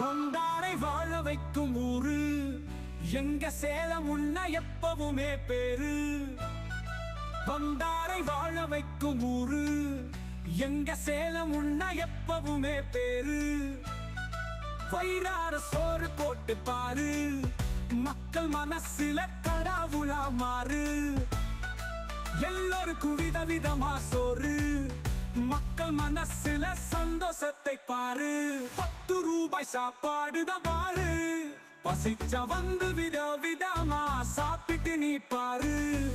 வந்தாரை வாழ வைக்கும் ஊரு. எங்க சேலம் உள்ள எப்பவுமே பேரு. வந்தாரை வாழ வைக்கும் ஊரு. எங்க சேலம் உள்ள எப்பவுமே பேரு. வயிறார சோறு போட்டு பாரு. மக்கள் மனசுல கடவுளா மாறு. எல்லோருக்கும் விதவிதமா சோறு. மக்கள் மனசுல சந்தோஷத்தை பாரு. சாப்பாடுதான் பாரு. பசிச்ச வந்து விதா விதமா சாப்பிட்டு நீ பாரு.